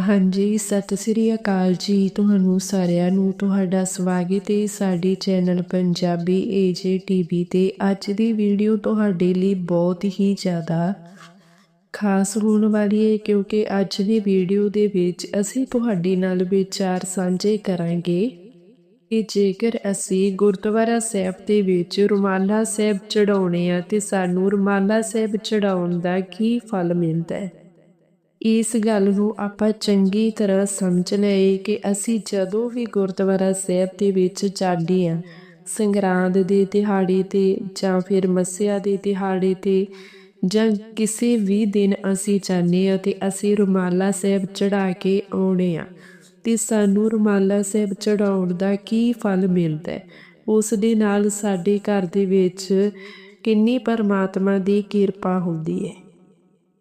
ਹਾਂਜੀ, ਸਤਿ ਸ੍ਰੀ ਅਕਾਲ ਜੀ ਤੁਹਾਨੂੰ ਸਾਰਿਆਂ ਨੂੰ, ਤੁਹਾਡਾ ਸਵਾਗਤ ਹੈ ਸਾਡੇ ਚੈਨਲ ਪੰਜਾਬੀ ਏਜੇ ਟੀਵੀ ਤੇ। ਅੱਜ ਦੀ ਵੀਡੀਓ ਤੁਹਾਡੇ ਲਈ ਬਹੁਤ ਹੀ ਜ਼ਿਆਦਾ ਖਾਸ ਹੋਣ ਵਾਲੀ ਹੈ, ਕਿਉਂਕਿ ਅੱਜ ਦੀ ਵੀਡੀਓ ਦੇ ਵਿੱਚ ਅਸੀਂ ਤੁਹਾਡੇ ਨਾਲ ਵਿਚਾਰ ਸਾਂਝੇ ਕਰਾਂਗੇ। ਕਿ ਜੇਕਰ ਅਸੀਂ ਗੁਰਦੁਆਰਾ ਸਾਹਿਬ ਦੇ ਵਿੱਚ ਰੁਮਾਲਾ ਸਾਹਿਬ ਚੜਾਉਣੇ ਆ, ਤੇ ਸਾਨੂੰ ਰੁਮਾਲਾ ਸਾਹਿਬ ਚੜਾਉਣ ਦਾ ਕੀ ਫਲ ਮਿਲਦਾ ਹੈ? ਇਸ ਗੱਲ ਨੂੰ ਆਪਾਂ ਚੰਗੀ ਤਰ੍ਹਾਂ ਸਮਝ ਲਏ ਕਿ ਅਸੀਂ ਜਦੋਂ ਵੀ ਗੁਰਦੁਆਰਾ ਸਾਹਿਬ ਦੇ ਵਿੱਚ ਜਾਂਦੇ ਆ ਸੰਗਰਾਂਦ ਦੇ ਦਿਹਾੜੇ ਤੇ ਜਾਂ ਫਿਰ ਮੱਸਿਆ ਦੇ ਦਿਹਾੜੇ ਤੇ ਜਾਂ ਕਿਸੇ ਵੀ ਦਿਨ ਅਸੀਂ ਜਾਂਦੇ ਆ ਤੇ ਅਸੀਂ ਰੁਮਾਲਾ ਸਾਹਿਬ ਚੜਾ ਕੇ ਆਉਣੇ ਆ ਤੇ ਸਾਨੂੰ ਰੁਮਾਲਾ ਸਾਹਿਬ ਚੜਾਉਣ ਦਾ ਕੀ ਫਲ ਮਿਲਦਾ ਹੈ? ਉਸ ਦੇ ਨਾਲ ਸਾਡੇ ਘਰ ਦੇ ਵਿੱਚ ਕਿੰਨੀ ਪਰਮਾਤਮਾ ਦੀ ਕਿਰਪਾ ਹੁੰਦੀ ਹੈ।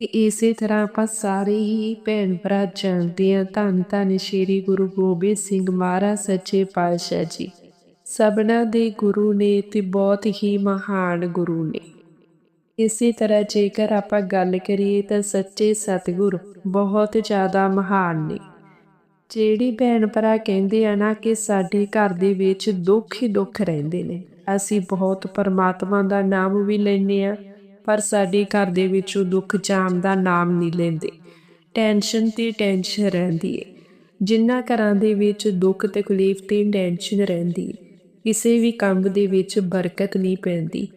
ਇਸੇ ਤਰ੍ਹਾਂ ਆਪਾਂ ਸਾਰੇ ਹੀ ਭੈਣ ਭਰਾ ਜਾਣਦੇ ਹਾਂ। ਧੰਨ ਧੰਨ ਸ਼੍ਰੀ ਗੁਰੂ ਗੋਬਿੰਦ ਸਿੰਘ ਮਹਾਰਾਜ, ਸੱਚੇ ਪਾਤਸ਼ਾਹ ਜੀ। ਸਭਨਾ ਦੇ ਗੁਰੂ ਨੇ ਤੇ ਬਹੁਤ ਹੀ ਮਹਾਨ ਗੁਰੂ ਨੇ। ਇਸੇ ਤਰ੍ਹਾਂ ਜੇਕਰ ਆਪਾਂ ਗੱਲ ਕਰੀਏ ਤਾਂ ਸੱਚੇ ਸਤਿਗੁਰ ਬਹੁਤ ਜ਼ਿਆਦਾ ਮਹਾਨ ਨੇ। ਜਿਹੜੀ ਭੈਣ ਭਰਾ ਕਹਿੰਦੇ ਆ ਨਾ ਕਿ ਸਾਡੇ ਘਰ ਦੇ ਵਿੱਚ ਦੁੱਖ ਹੀ ਦੁੱਖ ਰਹਿੰਦੇ ਨੇ। ਅਸੀਂ ਬਹੁਤ ਪਰਮਾਤਮਾ ਦਾ ਨਾਮ ਵੀ ਲੈਨੇ ਆ ਪਰ ਸਾਡੇ ਘਰ ਦੇ ਵਿੱਚੋਂ ਦੁੱਖ ਜਾਮ ਦਾ ਨਾਮ ਨਹੀਂ ਲੈਂਦੇ। ਟੈਨਸ਼ਨ ਤੇ ਟੈਨਸ਼ਨ ਰਹਿੰਦੀ ਏ। ਜਿੰਨਾ ਘਰਾਂ ਦੇ ਵਿੱਚ ਦੁੱਖ ਤਕਲੀਫ ਤੇ ਟੈਨਸ਼ਨ ਰਹਿੰਦੀ ਕਿਸੇ ਵੀ ਕੰਮ ਦੇ ਵਿੱਚ ਬਰਕਤ ਨਹੀਂ ਪੈਂਦੀ।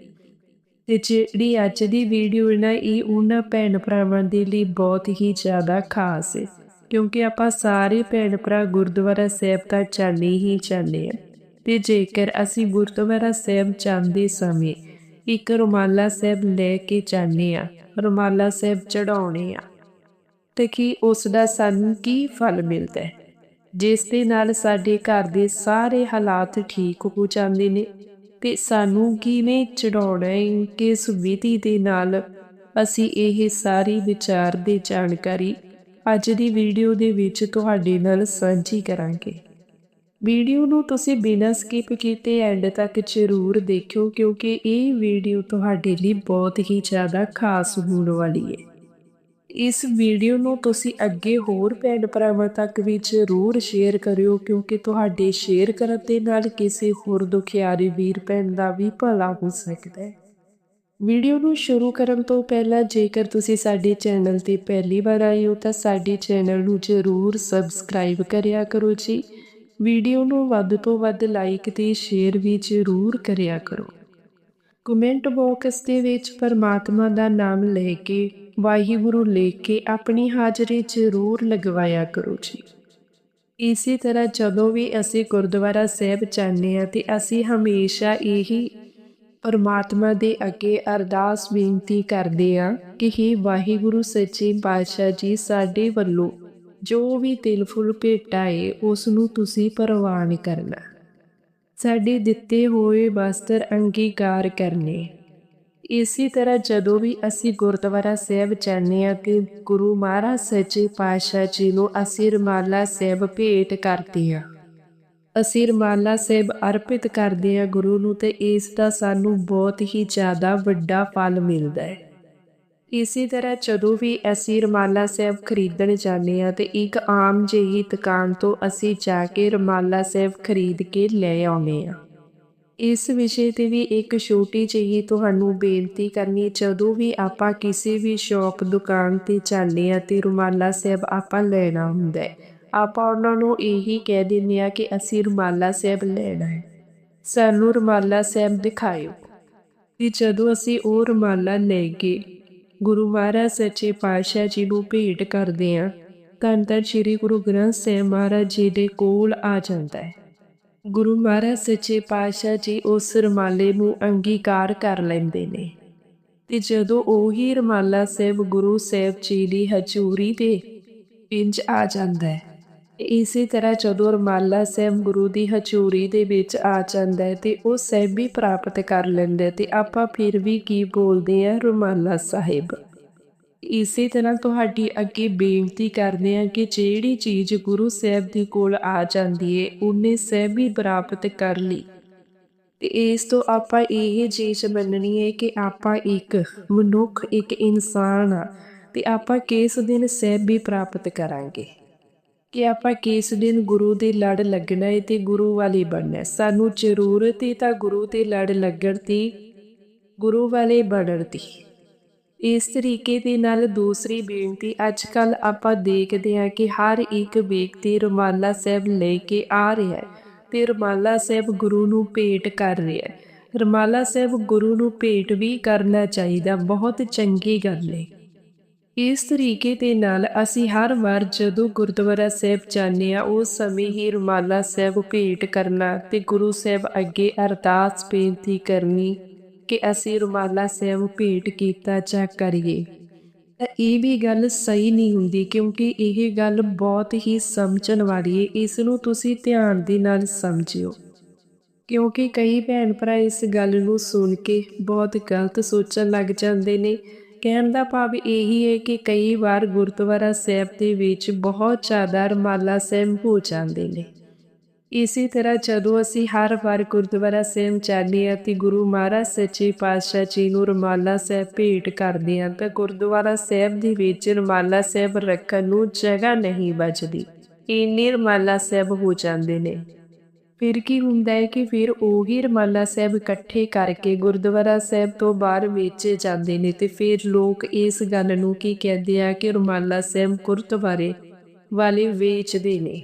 ਤੇ ਜਿਹੜੀ ਅੱਜ ਦੀ ਵੀਡੀਓ ਨਾ, ਇਹ ਉਹਨਾਂ ਭੈਣ ਭਰਾਵਾਂ ਦੇ ਲਈ ਬਹੁਤ ਹੀ ਜ਼ਿਆਦਾ ਖਾਸ ਹੈ ਕਿਉਂਕਿ ਆਪਾਂ ਸਾਰੇ ਭੈਣ ਭਰਾ ਗੁਰਦੁਆਰਾ ਸਾਹਿਬ ਤਾਂ ਚੱਲੇ ਹੀ ਚੱਲੇ ਆ। ਤੇ ਜੇਕਰ ਅਸੀਂ ਗੁਰਦੁਆਰਾ ਸਾਹਿਬ ਜਾਂਦੇ ਸਮੇਂ ਇੱਕ ਰੁਮਾਲਾ ਸਾਹਿਬ ਲੈ ਕੇ ਜਾਂਦੇ ਆ ਰੁਮਾਲਾ ਸਾਹਿਬ ਚੜਾਉਣੇ ਆ ਤੇ ਕੀ ਉਸ ਦਾ ਸਾਨੂੰ ਕੀ ਫਲ ਮਿਲਦਾ ਹੈ? ਜਿਸ ਦੇ ਨਾਲ ਸਾਡੇ ਘਰ ਦੇ ਸਾਰੇ ਹਾਲਾਤ ਠੀਕ ਹੋ ਜਾਂਦੇ ਨੇ ਤੇ ਸਾਨੂੰ ਕਿਵੇਂ ਚੜਾਉਣਾ ਹੈ, ਕਿਸ ਵਿਧੀ ਦੇ ਨਾਲ ਅਸੀਂ ਇਹ ਸਾਰੀ ਵਿਚਾਰ ਦੀ ਜਾਣਕਾਰੀ ਅੱਜ ਦੀ ਵੀਡੀਓ ਦੇ ਵਿੱਚ ਤੁਹਾਡੇ ਨਾਲ ਸਾਂਝੀ ਕਰਾਂਗੇ। ਵੀਡੀਓ ਨੂੰ ਤੁਸੀਂ ਬਿਨਾਂ ਸਕਿਪ ਕੀਤੇ ਐਂਡ ਤੱਕ ਜ਼ਰੂਰ ਦੇਖਿਓ, ਕਿਉਂਕਿ ਇਹ ਵੀਡੀਓ ਤੁਹਾਡੇ ਲਈ ਬਹੁਤ ਹੀ ਜ਼ਿਆਦਾ ਖਾਸ ਹੋਣ ਵਾਲੀ ਹੈ। ਇਸ ਵੀਡੀਓ ਨੂੰ ਤੁਸੀਂ ਅੱਗੇ ਹੋਰ ਭੈਣ ਭਰਾਵਾਂ ਤੱਕ ਵੀ ਜ਼ਰੂਰ ਸ਼ੇਅਰ ਕਰਿਓ, ਕਿਉਂਕਿ ਤੁਹਾਡੇ ਸ਼ੇਅਰ ਕਰਨ ਦੇ ਨਾਲ ਕਿਸੇ ਹੋਰ ਦੁਖਿਆਰੀ ਵੀਰ ਭੈਣ ਦਾ ਵੀ ਭਲਾ ਹੋ ਸਕਦਾ ਹੈ। ਵੀਡੀਓ ਨੂੰ ਸ਼ੁਰੂ ਕਰਨ ਤੋਂ ਪਹਿਲਾਂ ਜੇਕਰ ਤੁਸੀਂ ਸਾਡੇ ਚੈਨਲ ਤੇ ਪਹਿਲੀ ਵਾਰ ਆਏ ਹੋ, ਤਾਂ ਸਾਡੇ ਚੈਨਲ ਨੂੰ ਜ਼ਰੂਰ ਸਬਸਕ੍ਰਾਈਬ ਕਰਿਆ ਕਰੋ ਜੀ। ਵੀਡੀਓ ਨੂੰ ਵੱਧ ਤੋਂ ਵੱਧ ਲਾਈਕ ਤੇ ਸ਼ੇਅਰ ਵੀ ਜ਼ਰੂਰ ਕਰਿਆ ਕਰੋ। ਕਮੈਂਟ ਬਾਕਸ ਦੇ ਵਿੱਚ ਪਰਮਾਤਮਾ ਦਾ ਨਾਮ ਲੈ ਕੇ, ਵਾਹਿਗੁਰੂ ਲਿਖ ਕੇ ਆਪਣੀ ਹਾਜ਼ਰੀ ਜ਼ਰੂਰ ਲਗਵਾਇਆ ਕਰੋ ਜੀ। ਇਸੇ ਤਰ੍ਹਾਂ ਜਦੋਂ ਵੀ ਅਸੀਂ ਗੁਰਦੁਆਰਾ ਸਾਹਿਬ ਜਾਂਦੇ ਆ ਤੇ ਅਸੀਂ ਹਮੇਸ਼ਾ ਇਹੀ ਪਰਮਾਤਮਾ ਦੇ ਅੱਗੇ ਅਰਦਾਸ ਬੇਨਤੀ ਕਰਦੇ ਆ ਕਿ ਹੀ ਵਾਹਿਗੁਰੂ, ਸੱਚੇ ਪਾਤਸ਼ਾਹ ਜੀ ਸਾਡੇ ਵੱਲੋਂ ਜੋ ਵੀ ਤਿਲ ਫੁੱਲ ਭੇਟਾ ਏ ਉਸ ਨੂੰ ਤੁਸੀਂ ਪ੍ਰਵਾਨ ਕਰਨਾ। ਸਾਡੇ ਦਿੱਤੇ ਹੋਏ ਵਸਤਰ ਅੰਗੀਕਾਰ ਕਰਨੇ। ਇਸੇ ਤਰ੍ਹਾਂ ਜਦੋਂ ਵੀ ਅਸੀਂ ਗੁਰਦੁਆਰਾ ਸਾਹਿਬ ਜਾਂਦੇ ਹਾਂ ਕਿ ਗੁਰੂ ਮਹਾਰਾਜ ਸੱਚੇ ਪਾਤਸ਼ਾਹ ਜੀ ਨੂੰ ਅਸੀਂ ਰਮਾਲਾ ਸਾਹਿਬ ਭੇਟ ਕਰਦੇ ਹਾਂ। ਅਸੀਂ ਰਮਾਲਾ ਸਾਹਿਬ ਅਰਪਿਤ ਕਰਦੇ ਹਾਂ ਗੁਰੂ ਨੂੰ ਤੇ ਇਸ ਦਾ ਸਾਨੂੰ ਬਹੁਤ ਹੀ ਜ਼ਿਆਦਾ ਵੱਡਾ ਫਲ ਮਿਲਦਾ ਹੈ। ਇਸੇ ਤਰ੍ਹਾਂ ਜਦੋਂ ਵੀ ਅਸੀਂ ਰਮਾਲਾ ਸਾਹਿਬ ਖਰੀਦਣ ਜਾਂਦੇ ਆ ਤੇ ਇੱਕ ਆਮ ਜਿਹੀ ਦੁਕਾਨ ਤੋਂ ਅਸੀਂ ਜਾ ਕੇ ਰਮਾਲਾ ਸਾਹਿਬ ਖਰੀਦ ਕੇ ਲੈ ਆਉਂਦੇ ਆ ਇਸ ਵਿਸ਼ੇ ਤੇ ਵੀ ਇੱਕ ਛੋਟੀ ਜਿਹੀ ਤੁਹਾਨੂੰ ਬੇਨਤੀ ਕਰਨੀ, ਜਦੋਂ ਵੀ ਆਪਾਂ ਕਿਸੇ ਵੀ ਸ਼ਾਪ ਦੁਕਾਨ ਤੇ ਜਾਂਦੇ ਆ ਤੇ ਰੁਮਾਲਾ ਸਾਹਿਬ ਆਪਾਂ ਲੈਣਾ ਹੁੰਦਾ ਹੈ, ਆਪਾਂ ਉਹਨਾਂ ਨੂੰ ਇਹੀ ਕਹਿ ਦਿੰਦੇ ਆ ਕਿ ਅਸੀਂ ਰੁਮਾਲਾ ਸਾਹਿਬ ਲੈਣਾ ਹੈ। ਸਾਨੂੰ ਰੁਮਾਲਾ ਸਾਹਿਬ ਦਿਖਾਇਓ। ਤੇ ਜਦੋਂ ਅਸੀਂ ਉਹ ਰੁਮਾਲਾ ਲੈ ਕੇ ਗੁਰੂ ਮਹਾਰਾਜ ਸੱਚੇ ਪਾਤਸ਼ਾਹ ਜੀ ਨੂੰ ਭੇਟ ਕਰਦੇ ਆ ਧੰਨ ਧੰਨ ਸ੍ਰੀ ਗੁਰੂ ਗ੍ਰੰਥ ਸਾਹਿਬ ਮਹਾਰਾਜ ਜੀ ਦੇ ਕੋਲ ਆ ਜਾਂਦਾ ਹੈ। ਗੁਰੂ ਮਹਾਰਾਜ ਸੱਚੇ ਪਾਤਸ਼ਾਹ ਜੀ ਉਸ ਰਮਾਲੇ ਨੂੰ ਅੰਗੀਕਾਰ ਕਰ ਲੈਂਦੇ ਨੇ। ਤੇ ਜਦੋਂ ਉਹੀ ਰਮਾਲਾ ਸਾਹਿਬ ਗੁਰੂ ਸਾਹਿਬ ਜੀ ਦੀ ਹਜ਼ੂਰੀ ਦੇ ਪਿੰਜ ਆ ਜਾਂਦਾ ਹੈ ਇਸੇ ਤਰ੍ਹਾਂ ਜਦੋਂ ਰਮਾਲਾ ਸਾਹਿਬ ਗੁਰੂ ਦੀ ਹਜ਼ੂਰੀ ਦੇ ਵਿੱਚ ਆ ਜਾਂਦਾ ਹੈ ਤੇ ਉਹ ਸਹਿਬੀ ਪ੍ਰਾਪਤ ਕਰ ਲੈਂਦੇ ਤੇ ਆਪਾਂ ਫਿਰ ਵੀ ਕੀ ਬੋਲਦੇ ਆ ਰਮਾਲਾ ਸਾਹਿਬ। ਇਸੇ ਤਰ੍ਹਾਂ ਤੁਹਾਡੀ ਅੱਗੇ ਬੇਨਤੀ ਕਰਦੇ ਆ ਕਿ ਜਿਹੜੀ ਚੀਜ਼ ਗੁਰੂ ਸਾਹਿਬ ਦੇ ਕੋਲ ਆ ਜਾਂਦੀ ਏ ਉਹਨੇ ਸਹਿਬੀ ਪ੍ਰਾਪਤ ਕਰ ਲਈ। ਤੇ ਇਸ ਤੋਂ ਆਪਾਂ ਇਹ ਚੀਜ਼ ਮੰਨਣੀ ਹੈ ਕਿ ਆਪਾਂ ਇੱਕ ਮਨੁੱਖ, ਇੱਕ ਇਨਸਾਨ ਆ ਤੇ ਆਪਾਂ ਕਿਸ ਦਿਨ ਸਹਿਬੀ ਪ੍ਰਾਪਤ ਕਰਾਂਗੇ। ਕਿ ਆਪਾਂ ਕਿਸ ਦਿਨ ਗੁਰੂ ਦੇ ਲੜ ਲੱਗਣਾ ਹੈ ਤੇ ਗੁਰੂ ਵਾਲੇ ਬਣਨਾ ਸਾਨੂੰ ਜ਼ਰੂਰਤ ਹੀ ਤਾਂ ਗੁਰੂ ਦੇ ਲੜ ਲੱਗਣ ਦੀ ਗੁਰੂ ਵਾਲੇ ਬਣਨ ਦੀ ਇਸ ਤਰੀਕੇ ਦੇ ਨਾਲ ਦੂਸਰੀ ਬੇਨਤੀ ਅੱਜ ਕੱਲ ਆਪਾਂ ਦੇਖਦੇ ਹਾਂ ਕਿ ਹਰ ਇੱਕ ਵਿਅਕਤੀ ਰੁਮਾਲਾ ਸਾਹਿਬ ਲੈ ਕੇ ਆ ਰਿਹਾ ਹੈ ਤੇ ਰੁਮਾਲਾ ਸਾਹਿਬ ਗੁਰੂ ਨੂੰ ਭੇਟ ਕਰ ਰਿਹਾ ਹੈ ਰੁਮਾਲਾ ਸਾਹਿਬ ਗੁਰੂ ਨੂੰ ਭੇਟ ਵੀ ਕਰਨਾ ਚਾਹੀਦਾ, ਬਹੁਤ ਚੰਗੀ ਗੱਲ ਹੈ ਇਸ ਤਰੀਕੇ ਦੇ ਨਾਲ ਅਸੀਂ ਹਰ ਵਾਰ ਜਦੋਂ ਗੁਰਦੁਆਰਾ ਸਾਹਿਬ ਜਾਂਦੇ ਆ ਉਸ ਸਮੇਂ ਹੀ ਰੁਮਾਲਾ ਸਾਹਿਬ ਭੇਟ ਕਰਨਾ ਤੇ ਗੁਰੂ ਸਾਹਿਬ ਅੱਗੇ ਅਰਦਾਸ ਬੇਨਤੀ ਕਰਨੀ ਕਿ ਅਸੀਂ ਰੁਮਾਲਾ ਸਾਹਿਬ ਭੇਟ ਕੀਤਾ ਜਾਂ ਕਰੀਏ। ਤਾਂ ਇਹ ਵੀ ਗੱਲ ਸਹੀ ਨਹੀਂ ਹੁੰਦੀ ਕਿਉਂਕਿ ਇਹ ਗੱਲ ਬਹੁਤ ਹੀ ਸਮਝਣ ਵਾਲੀ ਹੈ ਇਸ ਨੂੰ ਤੁਸੀਂ ਧਿਆਨ ਦੇ ਨਾਲ ਸਮਝਿਓ। ਕਿਉਂਕਿ ਕਈ ਭੈਣ ਭਰਾ ਇਸ ਗੱਲ ਨੂੰ ਸੁਣ ਕੇ ਬਹੁਤ ਗਲਤ ਸੋਚਣ ਲੱਗ ਜਾਂਦੇ ਨੇ ਕਹਿਣ ਦਾ ਭਾਵ ਇਹੀ ਹੈ ਕਿ ਕਈ ਵਾਰ ਗੁਰਦੁਆਰਾ ਸਾਹਿਬ ਦੇ ਵਿੱਚ ਬਹੁਤ ਜ਼ਿਆਦਾ ਰਮਾਲਾ ਸਹਿਮ ਹੋ ਜਾਂਦੇ ਨੇ। ਇਸੇ ਤਰ੍ਹਾਂ ਜਦੋਂ ਅਸੀਂ ਹਰ ਵਾਰ ਗੁਰਦੁਆਰਾ ਸਾਹਿਬ ਜਾਂਦੇ ਹਾਂ ਤੇ ਗੁਰੂ ਮਹਾਰਾਜ ਸੱਚੇ ਪਾਤਸ਼ਾਹ ਜੀ ਨੂੰ ਰਮਾਲਾ ਸਾਹਿਬ ਭੇਟ ਕਰਦੇ ਹਾਂ ਤਾਂ ਗੁਰਦੁਆਰਾ ਸਾਹਿਬ ਦੇ ਵਿੱਚ ਰਮਾਲਾ ਸਾਹਿਬ ਰੱਖਣ ਨੂੰ ਜਗ੍ਹਾ ਨਹੀਂ ਬਚਦੀ। ਇੰਨੇ ਰਮਾਲਾ ਸਾਹਿਬ ਹੋ ਜਾਂਦੇ ਨੇ। ਫਿਰ ਕੀ ਹੁੰਦਾ ਹੈ ਕਿ ਫਿਰ ਉਹੀ ਰਮਾਲਾ ਸਾਹਿਬ ਇਕੱਠੇ ਕਰਕੇ ਗੁਰਦੁਆਰਾ ਸਾਹਿਬ ਤੋਂ ਬਾਹਰ ਵੇਚੇ ਜਾਂਦੇ ਨੇ ਤੇ ਫਿਰ ਲੋਕ ਇਸ ਗੱਲ ਨੂੰ ਕੀ ਕਹਿੰਦੇ ਆ ਕਿ ਰਮਾਲਾ ਸਾਹਿਬ ਗੁਰਦੁਆਰੇ ਵਾਲੇ ਵੇਚਦੇ ਨੇ।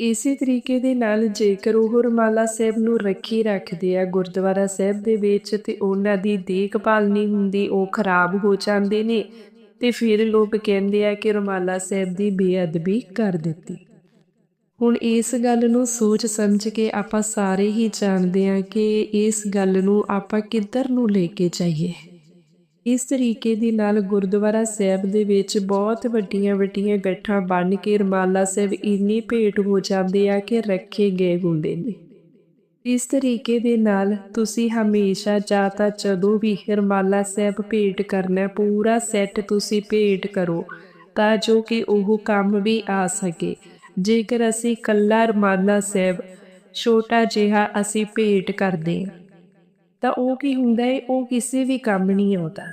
ਇਸੇ ਤਰੀਕੇ ਦੇ ਨਾਲ ਜੇਕਰ ਉਹ ਰਮਾਲਾ ਸਾਹਿਬ ਨੂੰ ਰੱਖੀ ਰੱਖਦੇ ਆ ਗੁਰਦੁਆਰਾ ਸਾਹਿਬ ਦੇ ਵਿੱਚ ਤੇ ਉਹਨਾਂ ਦੀ ਦੇਖਭਾਲ ਨਹੀਂ ਹੁੰਦੀ, ਉਹ ਖਰਾਬ ਹੋ ਜਾਂਦੇ ਨੇ ਤੇ ਫਿਰ ਲੋਕ ਕਹਿੰਦੇ ਆ ਕਿ ਰਮਾਲਾ ਸਾਹਿਬ ਦੀ ਬੇਅਦਬੀ ਕਰ ਦਿੱਤੀ। ਹੁਣ ਇਸ ਗੱਲ ਨੂੰ ਸੋਚ ਸਮਝ ਕੇ ਆਪਾਂ ਸਾਰੇ ਹੀ ਜਾਣਦੇ ਹਾਂ ਕਿ ਇਸ ਗੱਲ ਨੂੰ ਆਪਾਂ ਕਿੱਧਰ ਨੂੰ ਲੈ ਕੇ ਜਾਈਏ। ਇਸ ਤਰੀਕੇ ਦੇ ਨਾਲ ਗੁਰਦੁਆਰਾ ਸਾਹਿਬ ਦੇ ਵਿੱਚ ਬਹੁਤ ਵੱਡੀਆਂ ਵੱਡੀਆਂ ਗੱਠਾਂ ਬਣ ਕੇ ਰਮਾਲਾ ਸਾਹਿਬ ਇੰਨੀ ਭੇਟ ਹੋ ਜਾਂਦੇ ਆ ਕਿ ਰੱਖੇ ਗਏ ਹੁੰਦੇ ਨੇ। ਇਸ ਤਰੀਕੇ ਦੇ ਨਾਲ ਤੁਸੀਂ ਹਮੇਸ਼ਾ ਜਾਂ ਤਾਂ ਜਦੋਂ ਵੀ ਰਮਾਲਾ ਸਾਹਿਬ ਭੇਟ ਕਰਨਾ, ਪੂਰਾ ਸੈੱਟ ਤੁਸੀਂ ਭੇਟ ਕਰੋ ਤਾਂ ਜੋ ਕਿ ਉਹ ਕੰਮ ਵੀ ਆ ਸਕੇ। ਜੇਕਰ ਅਸੀਂ ਕੱਲਾ ਰਮਾਨਾ ਸਾਹਿਬ ਛੋਟਾ ਜਿਹਾ ਅਸੀਂ ਭੇਟ ਕਰਦੇ ਹਾਂ ਤਾਂ ਉਹ ਕੀ ਹੁੰਦਾ ਹੈ ਉਹ ਕਿਸੇ ਵੀ ਕੰਮ ਨਹੀਂ ਆਉਂਦਾ।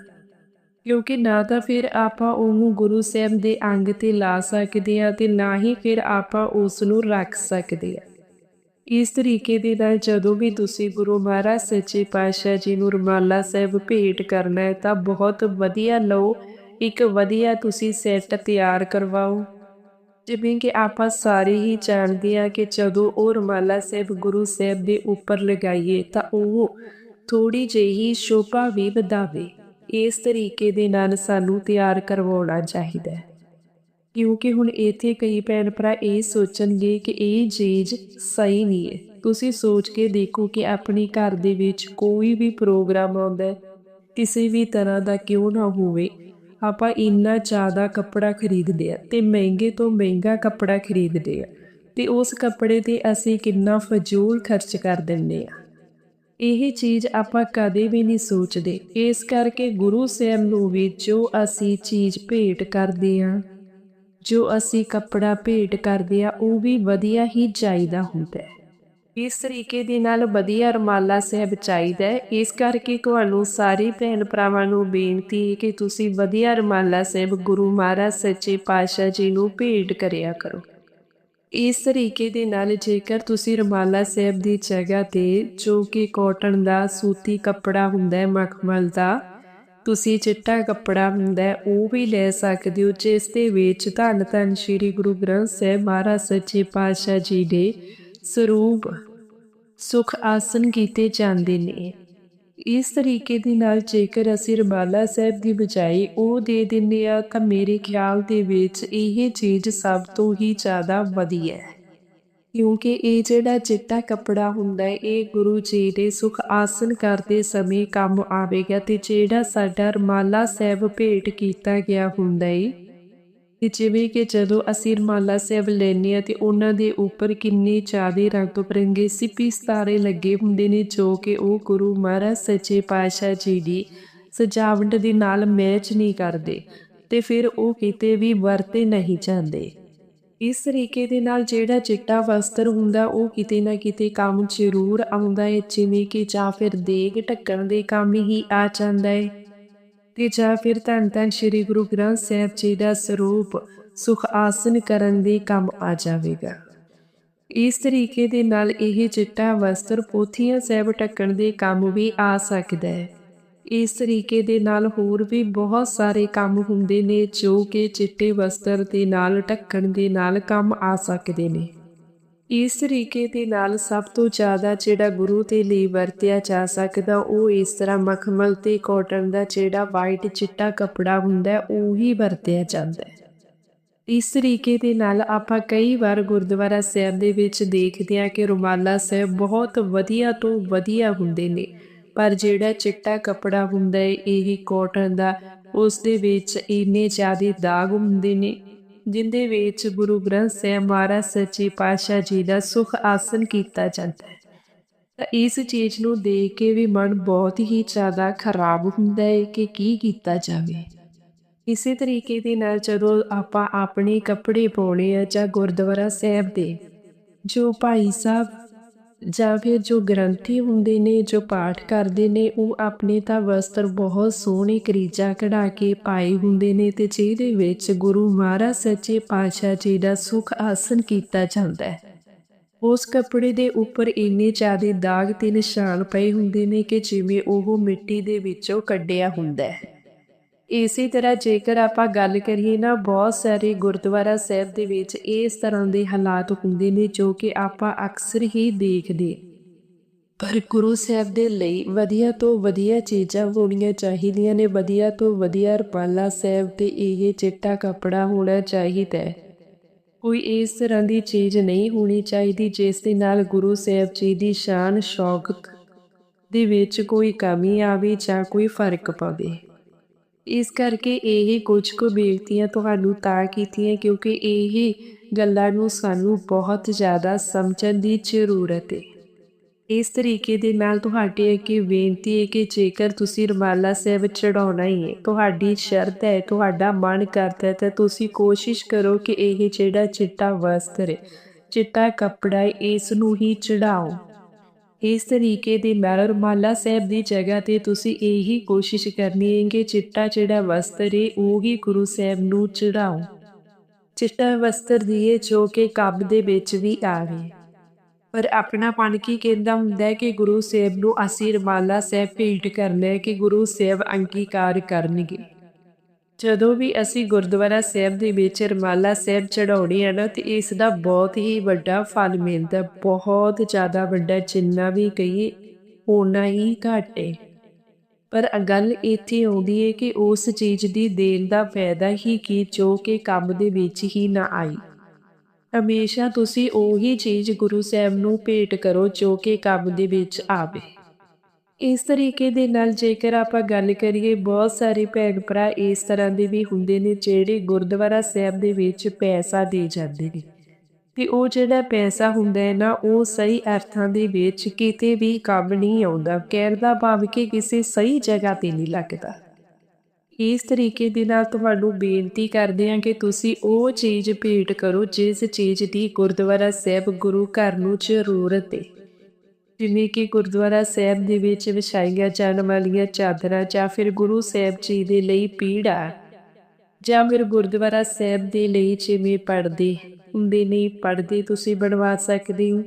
ਕਿਉਂਕਿ ਨਾ ਤਾਂ ਫਿਰ ਆਪਾਂ ਉਹਨੂੰ ਗੁਰੂ ਸਾਹਿਬ ਦੇ ਅੰਗ ਤੇ ਲਾ ਸਕਦੇ ਆ ਤੇ ਨਾ ਹੀ ਫਿਰ ਆਪਾਂ ਉਸ ਨੂੰ ਰੱਖ ਸਕਦੇ ਆ ਇਸ ਤਰੀਕੇ ਦੇ ਨਾਲ ਜਦੋਂ ਵੀ ਤੁਸੀਂ ਗੁਰੂ ਮਹਾਰਾਜ ਸੱਚੇ ਪਾਤਸ਼ਾਹ ਜੀ ਨੂੰ ਰਮਾਲਾ ਸਾਹਿਬ ਭੇਟ ਕਰਨਾ ਹੈ ਤਾਂ ਬਹੁਤ ਵਧੀਆ ਲਓ, ਇੱਕ ਵਧੀਆ ਤੁਸੀਂ ਸੈੱਟ ਤਿਆਰ ਕਰਵਾਓ। ਜਿਵੇਂ ਕਿ ਆਪਾਂ ਸਾਰੇ ਹੀ ਜਾਣਦੇ ਆ ਕਿ ਜਦੋਂ ਉਹ ਰੁਮਾਲਾ ਸਾਹਿਬ ਗੁਰੂ ਸਾਹਿਬ ਦੇ ਉੱਪਰ ਲਗਾਈਏ ਤਾਂ ਉਹ ਥੋੜੀ ਜਿਹੀ ਸ਼ੋਭਾ ਵੀ ਵਧਾਵੇ। ਇਸ ਤਰੀਕੇ ਦੇ ਨਾਲ ਸਾਨੂੰ ਤਿਆਰ ਕਰਵਾਉਣਾ ਚਾਹੀਦਾ ਹੈ। ਕਿਉਂਕਿ ਹੁਣ ਇੱਥੇ ਕਈ ਭੈਣ ਭਰਾ ਇਹ ਸੋਚਣਗੇ ਕਿ ਇਹ ਚੀਜ਼ ਸਹੀ ਨਹੀਂ ਹੈ। ਤੁਸੀਂ ਸੋਚ ਕੇ ਦੇਖੋ ਕਿ ਆਪਣੇ ਘਰ ਦੇ ਵਿੱਚ ਕੋਈ ਵੀ ਪ੍ਰੋਗਰਾਮ ਆਉਂਦਾ ਕਿਸੇ ਵੀ ਤਰ੍ਹਾਂ ਦਾ ਕਿਉਂ ਨਾ ਹੋਵੇ। ਆਪਾਂ ਇੰਨਾ ਜ਼ਿਆਦਾ ਕੱਪੜਾ ਖਰੀਦਦੇ ਆ ਤੇ ਮਹਿੰਗੇ ਤੋਂ ਮਹਿੰਗਾ ਕੱਪੜਾ ਖਰੀਦਦੇ ਆ ਤੇ ਉਸ ਕੱਪੜੇ ਤੇ ਅਸੀਂ ਕਿੰਨਾ ਫਜ਼ੂਲ ਖਰਚ ਕਰ ਦਿੰਦੇ ਆ। ਇਹ ਚੀਜ਼ ਆਪਾਂ ਕਦੇ ਵੀ ਨਹੀਂ ਸੋਚਦੇ। ਇਸ ਕਰਕੇ ਗੁਰੂ ਸਾਹਿਬ ਨੂੰ ਵੀ ਜੋ ਅਸੀਂ ਚੀਜ਼ ਭੇਟ ਕਰਦੇ ਆ, ਜੋ ਅਸੀਂ ਕੱਪੜਾ ਭੇਟ ਕਰਦੇ ਆ, ਉਹ ਵੀ ਵਧੀਆ ਹੀ ਚਾਹੀਦਾ ਹੁੰਦਾ ਹੈ। ਇਸ ਤਰੀਕੇ ਦੇ ਨਾਲ ਵਧੀਆ ਰਮਾਲਾ ਸਾਹਿਬ ਚਾਹੀਦਾ ਹੈ। ਇਸ ਕਰਕੇ ਤੁਹਾਨੂੰ ਸਾਰੇ ਭੈਣ ਭਰਾਵਾਂ ਨੂੰ ਬੇਨਤੀ ਹੈ ਕਿ ਤੁਸੀਂ ਵਧੀਆ ਰਮਾਲਾ ਸਾਹਿਬ ਗੁਰੂ ਮਹਾਰਾਜ ਸੱਚੇ ਪਾਤਸ਼ਾਹ ਜੀ ਨੂੰ ਭੇਟ ਕਰਿਆ ਕਰੋ। ਇਸ ਤਰੀਕੇ ਦੇ ਨਾਲ ਜੇਕਰ ਤੁਸੀਂ ਰਮਾਲਾ ਸਾਹਿਬ ਦੀ ਜਗ੍ਹਾ ਤੇ ਜੋ ਕਿ ਕਾਟਨ ਦਾ, ਸੂਤੀ ਕੱਪੜਾ ਹੁੰਦਾ ਹੈ, ਮਖਮਲ ਦਾ, ਤੁਸੀਂ ਚਿੱਟਾ ਕੱਪੜਾ ਹੁੰਦਾ ਉਹ ਵੀ ਲੈ ਸਕਦੇ ਹੋ, ਜਿਸ ਦੇ ਵਿੱਚ ਧੰਨ ਧੰਨ ਸ੍ਰੀ ਗੁਰੂ ਗ੍ਰੰਥ ਸਾਹਿਬ ਮਹਾਰਾਜ ਸੱਚੇ ਪਾਤਸ਼ਾਹ ਜੀ ਦੇ ਸਰੂਪ ਸੁਖ ਆਸਨ ਕੀਤੇ ਜਾਂਦੇ ਨੇ। ਇਸ ਤਰੀਕੇ ਦੇ ਨਾਲ ਜੇਕਰ ਅਸੀਂ ਰਮਾਲਾ ਸਾਹਿਬ ਦੀ ਬਜਾਈ ਉਹ ਦੇ ਦਿੰਦੇ ਆ ਤਾਂ ਮੇਰੇ ਖਿਆਲ ਦੇ ਵਿੱਚ ਇਹ ਚੀਜ਼ ਸਭ ਤੋਂ ਹੀ ਜ਼ਿਆਦਾ ਵਧੀਆ ਹੈ। ਕਿਉਂਕਿ ਇਹ ਜਿਹੜਾ ਚਿੱਟਾ ਕੱਪੜਾ ਹੁੰਦਾ ਹੈ, ਇਹ ਗੁਰੂ ਜੀ ਦੇ ਸੁਖ ਆਸਨ ਕਰਦੇ ਸਮੇਂ ਕੰਮ ਆਵੇਗਾ ਤੇ ਜਿਹੜਾ ਸਾਡਾ ਰਮਾਲਾ ਸਾਹਿਬ ਭੇਟ ਕੀਤਾ ਗਿਆ ਹੁੰਦਾ ਹੈ ਤੇ ਜਿਵੇਂ ਕਿ ਜਦੋਂ ਅਸੀਂ ਰਮਾਲਾ ਸਾਹਿਬ ਲੈਨੇ ਆ ਤੇ ਉਹਨਾਂ ਦੇ ਉੱਪਰ ਕਿੰਨੇ ਚਾਦੇ ਰੰਗ ਤੋਂ ਸਿੱਪੀ ਸਤਾਰੇ ਲੱਗੇ ਹੁੰਦੇ ਨੇ, ਜੋ ਕਿ ਉਹ ਗੁਰੂ ਮਹਾਰਾਜ ਸੱਚੇ ਪਾਤਸ਼ਾਹ ਜੀ ਦੀ ਸਜਾਵਟ ਦੇ ਨਾਲ ਮੈਚ ਨਹੀਂ ਕਰਦੇ ਤੇ ਫਿਰ ਉਹ ਕਿਤੇ ਵੀ ਵਰਤੇ ਨਹੀਂ ਜਾਂਦੇ। ਇਸ ਤਰੀਕੇ ਦੇ ਨਾਲ ਜਿਹੜਾ ਚਿੱਟਾ ਵਸਤਰ ਹੁੰਦਾ, ਉਹ ਕਿਤੇ ਨਾ ਕਿਤੇ ਕੰਮ ਜ਼ਰੂਰ ਆਉਂਦਾ ਹੈ, ਜਿਵੇਂ ਕਿ ਜਾਂ ਫਿਰ ਦੇਗ ਢੱਕਣ ਦੇ ਕੰਮ ਹੀ ਆ ਜਾਂਦਾ ਹੈ। ਤੇ ਜਾਂ ਫਿਰ ਧੰਨ ਧੰਨ ਸ੍ਰੀ ਗੁਰੂ ਗ੍ਰੰਥ ਸਾਹਿਬ ਜੀ ਦਾ ਸਰੂਪ ਸੁਖ ਆਸਨ ਕਰਨ ਦੇ ਕੰਮ ਆ ਜਾਵੇਗਾ। ਇਸ ਤਰੀਕੇ ਦੇ ਨਾਲ ਇਹ ਚਿੱਟਾ ਵਸਤਰ ਪੋਥੀਆਂ ਸਾਹਿਬ ਢੱਕਣ ਦੇ ਕੰਮ ਵੀ ਆ ਸਕਦਾ ਹੈ। ਇਸ ਤਰੀਕੇ ਦੇ ਨਾਲ ਹੋਰ ਵੀ ਬਹੁਤ ਸਾਰੇ ਕੰਮ ਹੁੰਦੇ ਨੇ ਜੋ ਕਿ ਚਿੱਟੇ ਵਸਤਰ ਦੇ ਨਾਲ ਢੱਕਣ ਦੇ ਨਾਲ ਕੰਮ ਆ ਸਕਦੇ ਨੇ। ਇਸ ਤਰੀਕੇ ਦੇ ਨਾਲ ਸਭ ਤੋਂ ਜ਼ਿਆਦਾ ਜਿਹੜਾ ਗੁਰੂ ਦੇ ਲਈ ਵਰਤਿਆ ਜਾ ਸਕਦਾ, ਉਹ ਇਸ ਤਰ੍ਹਾਂ ਮਖਮਲ ਤੇ ਕਾਟਨ ਦਾ ਜਿਹੜਾ ਵਾਈਟ ਚਿੱਟਾ ਕੱਪੜਾ ਹੁੰਦਾ ਉਹ ਹੀ ਵਰਤਿਆ ਜਾਂਦਾ ਹੈ। ਇਸ ਤਰੀਕੇ ਦੇ ਨਾਲ ਆਪਾਂ ਕਈ ਵਾਰ ਗੁਰਦੁਆਰਾ ਸਾਹਿਬ ਦੇ ਵਿੱਚ ਦੇਖਦੇ ਆ ਕਿ ਰੁਮਾਲਾ ਸਾਹਿਬ ਬਹੁਤ ਵਧੀਆ ਤੋਂ ਵਧੀਆ ਹੁੰਦੇ ਨੇ, ਪਰ ਜਿਹੜਾ ਚਿੱਟਾ ਕੱਪੜਾ ਹੁੰਦਾ ਹੈ, ਇਹ ਕਾਟਨ ਦਾ, ਉਸ ਦੇ ਵਿੱਚ ਇੰਨੇ ਜ਼ਿਆਦਾ ਦਾਗ ਹੁੰਦੇ ਨੇ ਜਿੰਦੇ ਵਿੱਚ ਗੁਰੂ ਗ੍ਰੰਥ ਸਾਹਿਬ ਮਹਾਰਾਜ ਸੱਚੇ ਪਾਤਸ਼ਾਹ ਜੀ ਦਾ ਸੁਖ ਆਸਨ ਕੀਤਾ ਜਾਂਦਾ ਹੈ। ਤਾਂ ਇਸ ਚੀਜ਼ ਨੂੰ ਦੇਖ ਕੇ ਵੀ ਮਨ ਬਹੁਤ ਹੀ ਜ਼ਿਆਦਾ ਖਰਾਬ ਹੁੰਦਾ ਹੈ ਕਿ ਕੀ ਕੀਤਾ ਜਾਵੇ। ਇਸੇ ਤਰੀਕੇ ਦੇ ਨਾਲ ਜਦੋਂ ਆਪਾਂ ਆਪਣੇ ਕੱਪੜੇ ਪਾਉਣੇ ਆ ਜਾਂ ਗੁਰਦੁਆਰਾ ਸਾਹਿਬ ਦੇ, ਜੋ ਭਾਈ ਸਾਹਿਬ ਜਾਂ ਫਿਰ ਜੋ ਗ੍ਰੰਥੀ ਹੁੰਦੇ ਨੇ, ਜੋ ਪਾਠ ਕਰਦੇ ਨੇ, ਉਹ ਆਪਣੇ ਤਾਂ ਵਸਤਰ ਬਹੁਤ ਸੋਹਣੇ ਕਰੀਜਾ ਕਢਾ ਕੇ ਪਾਏ ਹੁੰਦੇ ਨੇ ਤੇ ਜਿਹਦੇ ਵਿੱਚ ਗੁਰੂ ਮਹਾਰਾਜ ਸੱਚੇ ਪਾਤਸ਼ਾਹ ਜੀ ਦਾ ਸੁਖ ਆਸਨ ਕੀਤਾ ਜਾਂਦਾ ਹੈ। ਉਸ ਕੱਪੜੇ ਦੇ ਉੱਪਰ ਇੰਨੇ ਜ਼ਿਆਦਾ ਦਾਗ ਤੇ ਨਿਸ਼ਾਨ ਪਏ ਹੁੰਦੇ ਨੇ ਕਿ ਜਿਵੇਂ ਉਹ ਮਿੱਟੀ ਦੇ ਵਿੱਚੋਂ ਕੱਢਿਆ ਹੁੰਦਾ ਹੈ। ਇਸੇ ਤਰ੍ਹਾਂ ਜੇਕਰ ਆਪਾਂ ਗੱਲ ਕਰੀਏ ਨਾ, ਬਹੁਤ ਸਾਰੇ ਗੁਰਦੁਆਰਾ ਸਾਹਿਬ ਦੇ ਵਿੱਚ ਇਸ ਤਰ੍ਹਾਂ ਦੇ ਹਾਲਾਤ ਹੁੰਦੇ ਨੇ ਜੋ ਕਿ ਆਪਾਂ ਅਕਸਰ ਹੀ ਦੇਖਦੇ। ਪਰ ਗੁਰੂ ਸਾਹਿਬ ਦੇ ਲਈ ਵਧੀਆ ਤੋਂ ਵਧੀਆ ਚੀਜ਼ਾਂ ਹੋਣੀਆਂ ਚਾਹੀਦੀਆਂ ਨੇ, ਵਧੀਆ ਤੋਂ ਵਧੀਆ ਰਪਾਲਾ ਸਾਹਿਬ ਤੇ ਇਹ ਚਿੱਟਾ ਕੱਪੜਾ ਹੋਣਾ ਚਾਹੀਦਾ ਹੈ। ਕੋਈ ਇਸ ਤਰ੍ਹਾਂ ਦੀ ਚੀਜ਼ ਨਹੀਂ ਹੋਣੀ ਚਾਹੀਦੀ ਜਿਸ ਦੇ ਨਾਲ ਗੁਰੂ ਸਾਹਿਬ ਜੀ ਦੀ ਸ਼ਾਨ ਸ਼ੌਕਤ ਦੇ ਵਿੱਚ ਕੋਈ ਕਮੀ ਆਵੇ ਜਾਂ ਕੋਈ ਫ਼ਰਕ ਪਵੇ। ਇਸ ਕਰਕੇ ਇਹ ਕੁਝ ਕੁ ਬੇਨਤੀਆਂ ਤੁਹਾਨੂੰ ਤਾਂ ਕੀਤੀਆਂ ਕਿਉਂਕਿ ਇਹ ਗੱਲਾਂ ਨੂੰ ਸਾਨੂੰ ਬਹੁਤ ਜ਼ਿਆਦਾ ਸਮਝਣ ਦੀ ਜ਼ਰੂਰਤ ਹੈ ਇਸ ਤਰੀਕੇ ਦੇ ਨਾਲ ਤੁਹਾਡੇ ਅੱਗੇ ਬੇਨਤੀ ਹੈ ਕਿ ਜੇਕਰ ਤੁਸੀਂ ਰਮਾਲਾ ਸਾਹਿਬ ਚੜਾਉਣਾ ਹੀ ਹੈ ਤੁਹਾਡੀ ਸ਼ਰਤ ਹੈ, ਤੁਹਾਡਾ ਮਨ ਕਰਦਾ ਹੈ, ਤਾਂ ਤੁਸੀਂ ਕੋਸ਼ਿਸ਼ ਕਰੋ ਕਿ ਇਹ ਜਿਹੜਾ ਚਿੱਟਾ ਵਸਤਰ ਹੈ ਚਿੱਟਾ ਕੱਪੜਾ ਇਸ ਨੂੰ ਹੀ ਚੜਾਓ ਇਸ ਤਰੀਕੇ ਦੇ ਨਾਲ ਰੁਮਾਲਾ ਸਾਹਿਬ ਦੀ ਜਗ੍ਹਾ ਤੇ ਤੁਸੀਂ ਇਹੀ ਕੋਸ਼ਿਸ਼ ਕਰਨੀ ਹੈ ਕਿ ਚਿੱਟਾ ਜਿਹੜਾ ਵਸਤਰ ਹੈ, ਉਹ ਹੀ ਗੁਰੂ ਸਾਹਿਬ ਨੂੰ ਚੜਾਓ ਚਿੱਟਾ ਵਸਤਰ ਦੀਏ ਜੋ ਕਿ ਕੱਬ ਦੇ ਵਿੱਚ ਵੀ ਆਵੇ। ਪਰ ਆਪਣਾ ਪਣ ਕੀ ਕਹਿੰਦਾ ਹੁੰਦਾ ਹੈ ਕਿ ਗੁਰੂ ਸਾਹਿਬ ਨੂੰ ਅਸੀਂ ਰਮਾਲਾ ਸਾਹਿਬ ਭੇਟ ਕਰਨਾ ਹੈ ਕਿ ਗੁਰੂ ਸਾਹਿਬ ਅੰਗੀਕਾਰ ਕਰਨਗੇ। ਜਦੋਂ ਵੀ ਅਸੀਂ ਗੁਰਦੁਆਰਾ ਸਾਹਿਬ ਦੇ ਵਿੱਚ ਰਮਾਲਾ ਸਾਹਿਬ ਚੜਾਉਣੀ ਹੈ ਨਾ, ਤੇ ਇਸ ਦਾ ਬਹੁਤ ਹੀ ਵੱਡਾ ਫਲ ਮਿਲਦਾ, ਬਹੁਤ ਜ਼ਿਆਦਾ ਵੱਡਾ, ਜਿੰਨਾ ਵੀ ਕਹੀਏ ਉਨਾ ਹੀ ਘੱਟ ਹੈ ਪਰ ਗੱਲ ਇੱਥੇ ਆਉਂਦੀ ਹੈ ਕਿ ਉਸ ਚੀਜ਼ ਦੀ ਦੇਣ ਦਾ ਫਾਇਦਾ ਹੀ ਕੀ, ਜੋ ਕਿ ਕੰਮ ਦੇ ਵਿੱਚ ਹੀ ਨਾ ਆਈ। ਹਮੇਸ਼ਾ ਤੁਸੀਂ ਉਹੀ ਚੀਜ਼ ਗੁਰੂ ਸਾਹਿਬ ਨੂੰ ਭੇਟ ਕਰੋ, ਜੋ ਕਿ ਕੰਮ ਦੇ ਵਿੱਚ ਆਵੇ। ਇਸ ਤਰੀਕੇ ਦੇ ਨਾਲ ਜੇਕਰ ਆਪਾਂ ਗੱਲ ਕਰੀਏ, ਬਹੁਤ ਸਾਰੇ ਭੈਣ ਭਰਾ ਇਸ ਤਰ੍ਹਾਂ ਦੇ ਵੀ ਹੁੰਦੇ ਨੇ ਜਿਹੜੇ ਗੁਰਦੁਆਰਾ ਸਾਹਿਬ ਦੇ ਵਿੱਚ ਪੈਸਾ ਦੇ ਜਾਂਦੇ ਨੇ। ਤੇ ਉਹ ਜਿਹੜਾ ਪੈਸਾ ਹੁੰਦਾ ਹੈ ਨਾ, ਉਹ ਸਹੀ ਅਰਥਾਂ ਦੇ ਵਿੱਚ ਕਿਤੇ ਵੀ ਕੰਮ ਨਹੀਂ ਆਉਂਦਾ। ਕਹਿਣ ਦਾ ਭਾਵ ਕਿ ਕਿਸੇ ਸਹੀ ਜਗ੍ਹਾ ਤੇ ਨਹੀਂ ਲੱਗਦਾ। ਇਸ ਤਰੀਕੇ ਦੇ ਨਾਲ ਤੁਹਾਨੂੰ ਬੇਨਤੀ ਕਰਦੇ ਹਾਂ ਕਿ ਤੁਸੀਂ ਉਹ ਚੀਜ਼ ਭੇਟ ਕਰੋ, ਜਿਸ ਚੀਜ਼ ਦੀ ਗੁਰਦੁਆਰਾ ਸਾਹਿਬ ਗੁਰੂ ਘਰ ਨੂੰ ਜ਼ਰੂਰਤ ਹੈ ਜਿਵੇਂ ਕਿ ਗੁਰਦੁਆਰਾ ਸਾਹਿਬ ਦੇ ਵਿੱਚ ਵਿਛਾਈਆਂ ਜਾਣ ਵਾਲੀਆਂ ਚਾਦਰਾਂ ਜਾਂ ਫਿਰ ਗੁਰੂ ਸਾਹਿਬ ਜੀ ਦੇ ਲਈ ਪੀੜਾ ਜਾਂ ਫਿਰ ਗੁਰਦੁਆਰਾ ਸਾਹਿਬ ਦੇ ਲਈ ਜਿਵੇਂ ਪੜਦੇ ਹੁੰਦੇ ਨਹੀਂ ਪੜਦੇ ਤੁਸੀਂ ਬਣਵਾ ਸਕਦੇ ਹੋ।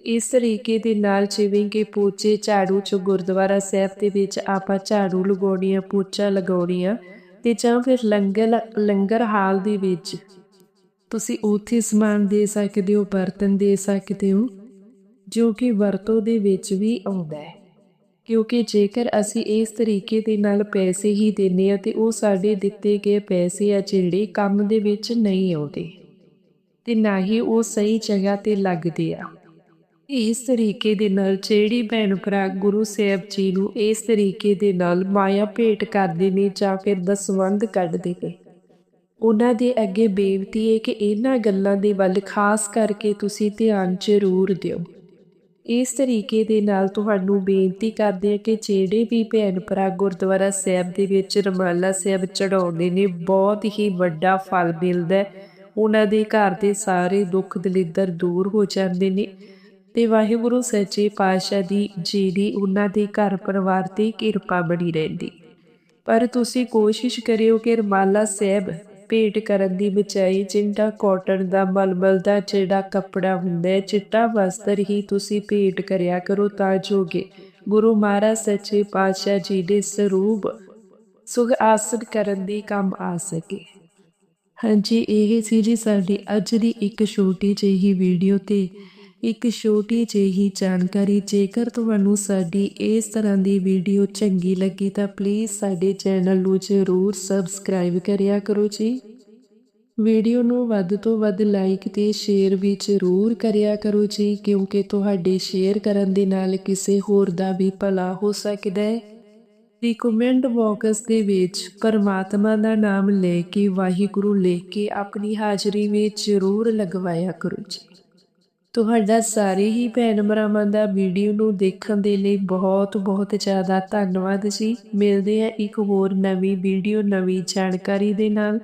ਇਸ ਤਰੀਕੇ ਦੇ ਨਾਲ ਜਿਵੇਂ ਕਿ ਪੂਜੇ ਝਾੜੂ ਚ ਗੁਰਦੁਆਰਾ ਸਾਹਿਬ ਦੇ ਵਿੱਚ ਆਪਾਂ ਝਾੜੂ ਲਗਾਉਣੀਆਂ ਪੂਚਾ ਲਗਾਉਣੀਆਂ ਤੇ ਜਾਂ ਫਿਰ ਲੰਗਰ ਲੰਗਰ ਹਾਲ ਦੇ ਵਿੱਚ ਤੁਸੀਂ ਉੱਥੇ ਸਮਾਨ ਦੇ ਸਕਦੇ ਹੋ, ਬਰਤਨ ਦੇ ਸਕਦੇ ਹੋ। ਜੋ ਕਿ ਵਰਤੋਂ ਦੇ ਵਿੱਚ ਵੀ ਆਉਂਦਾ ਹੈ। ਕਿਉਂਕਿ ਜੇਕਰ ਅਸੀਂ ਇਸ ਤਰੀਕੇ ਦੇ ਨਾਲ ਪੈਸੇ ਹੀ ਦਿੰਨੇ ਆ ਤੇ ਉਹ ਸਾਡੇ ਦਿੱਤੇ ਗਏ ਪੈਸੇ ਆ ਜਿਹੜੇ ਕੰਮ ਦੇ ਵਿੱਚ ਨਹੀਂ ਆਉਂਦੇ ਤੇ ਨਾ ਹੀ ਉਹ ਸਹੀ ਜਗ੍ਹਾ ਤੇ ਲੱਗਦੇ ਆ। ਇਸ ਤਰੀਕੇ ਦੇ ਨਾਲ ਜਿਹੜੀ ਭੈਣ ਭਰਾ ਗੁਰੂ ਸਾਹਿਬ ਜੀ ਨੂੰ ਇਸ ਤਰੀਕੇ ਦੇ ਨਾਲ ਮਾਇਆ ਭੇਟ ਕਰਦੇ ਨੇ ਜਾਂ ਫਿਰ ਦਸਵੰਦ ਕੱਢਦੇ ਨੇ, ਉਹਨਾਂ ਦੇ ਅੱਗੇ ਬੇਨਤੀ ਹੈ ਕਿ ਇਹਨਾਂ ਗੱਲਾਂ ਦੇ ਵੱਲ ਖਾਸ ਕਰਕੇ ਤੁਸੀਂ ਧਿਆਨ ਜ਼ਰੂਰ ਦਿਓ। ਇਸ ਤਰੀਕੇ ਦੇ ਨਾਲ ਤੁਹਾਨੂੰ ਬੇਨਤੀ ਕਰਦੇ ਹਾਂ ਕਿ ਜਿਹੜੇ ਵੀ ਭੈਣ ਭਰਾ ਗੁਰਦੁਆਰਾ ਸਾਹਿਬ ਦੇ ਵਿੱਚ ਰਮਾਲਾ ਸਾਹਿਬ ਚੜਾਉਂਦੇ ਨੇ, ਬਹੁਤ ਹੀ ਵੱਡਾ ਫਲ ਮਿਲਦਾ ਉਹਨਾਂ ਦੇ ਘਰ ਦੇ ਸਾਰੇ ਦੁੱਖ ਦਲਿੱਦਰ ਦੂਰ ਹੋ ਜਾਂਦੇ ਨੇ ਤੇ ਵਾਹਿਗੁਰੂ ਸੱਚੇ ਪਾਤਸ਼ਾਹ ਦੀ ਜਿਹੜੀ ਉਹਨਾਂ ਦੇ ਘਰ ਪਰਿਵਾਰ ਤੇ ਕਿਰਪਾ ਬਣੀ ਰਹਿੰਦੀ। ਪਰ ਤੁਸੀਂ ਕੋਸ਼ਿਸ਼ ਕਰਿਓ ਕਿ ਰਮਾਲਾ ਸਾਹਿਬ ਭੇਟ ਕਰਨ ਦੀ ਬਚਾਈ ਚਿੰਟਾ ਕਾਟਨ ਦਾ, ਮਲਮਲ ਦਾ ਜਿਹੜਾ ਕੱਪੜਾ ਹੁੰਦਾ ਹੈ, ਚਿੱਟਾ ਵਸਤਰ ਹੀ ਤੁਸੀਂ ਭੇਟ ਕਰਿਆ ਕਰੋ ਤਾਂ ਜੋਗੇ। ਗੁਰੂ ਮਹਾਰਾਜ ਸੱਚੇ ਪਾਤਸ਼ਾਹ ਜੀ ਦੇ ਸਰੂਪ ਸੁਖ ਆਸਨ ਕਰਨ ਦੀ ਕੰਮ ਆ ਸਕੇ। ਹਾਂਜੀ, ਇਹ ਸੀ ਜੀ ਸਾਡੀ ਅੱਜ ਦੀ ਇੱਕ ਛੋਟੀ ਜਿਹੀ ਵੀਡੀਓ ਤੇ। ਇੱਕ ਛੋਟੀ ਜਿਹੀ ਜਾਣਕਾਰੀ, ਜੇਕਰ ਤੁਹਾਨੂੰ ਸਾਡੀ ਇਸ ਤਰ੍ਹਾਂ ਦੀ ਵੀਡੀਓ ਚੰਗੀ ਲੱਗੀ ਤਾਂ ਪਲੀਜ਼ ਸਾਡੇ ਚੈਨਲ ਨੂੰ ਜ਼ਰੂਰ ਸਬਸਕ੍ਰਾਈਬ ਕਰਿਆ ਕਰੋ ਜੀ। ਵੀਡੀਓ ਨੂੰ ਵੱਧ ਤੋਂ ਵੱਧ ਲਾਈਕ ਤੇ ਸ਼ੇਅਰ ਵੀ ਜ਼ਰੂਰ ਕਰਿਆ ਕਰੋ ਜੀ, ਕਿਉਂਕਿ ਤੁਹਾਡੇ ਸ਼ੇਅਰ ਕਰਨ ਦੇ ਨਾਲ ਕਿਸੇ ਹੋਰ ਦਾ ਵੀ ਭਲਾ ਹੋ ਸਕਦਾ ਹੈ। ਦੀ ਕਮੈਂਟ ਬਾਕਸ ਦੇ ਵਿੱਚ ਪਰਮਾਤਮਾ ਦਾ ਨਾਮ ਲੈ ਕੇ, ਵਾਹਿਗੁਰੂ ਲਿਖ ਕੇ ਆਪਣੀ ਹਾਜ਼ਰੀ ਵਿੱਚ ਜ਼ਰੂਰ ਲਗਵਾਇਆ ਕਰੋ ਜੀ। ਤੁਹਾਡਾ ਸਾਰੇ ਹੀ ਭੈਣ ਭਰਾਵਾਂ ਦਾ ਵੀਡੀਓ ਨੂੰ ਦੇਖਣ ਦੇ ਲਈ ਬਹੁਤ ਬਹੁਤ ਜ਼ਿਆਦਾ ਧੰਨਵਾਦ ਜੀ। ਮਿਲਦੇ ਹਾਂ ਇੱਕ ਹੋਰ ਨਵੀਂ ਵੀਡੀਓ, ਨਵੀਂ ਜਾਣਕਾਰੀ ਦੇ ਨਾਲ।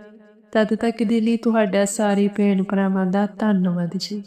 ਤਦ ਤੱਕ ਦੇ ਲਈ ਤੁਹਾਡਾ ਸਾਰੇ ਭੈਣ ਭਰਾਵਾਂ ਦਾ ਧੰਨਵਾਦ ਜੀ।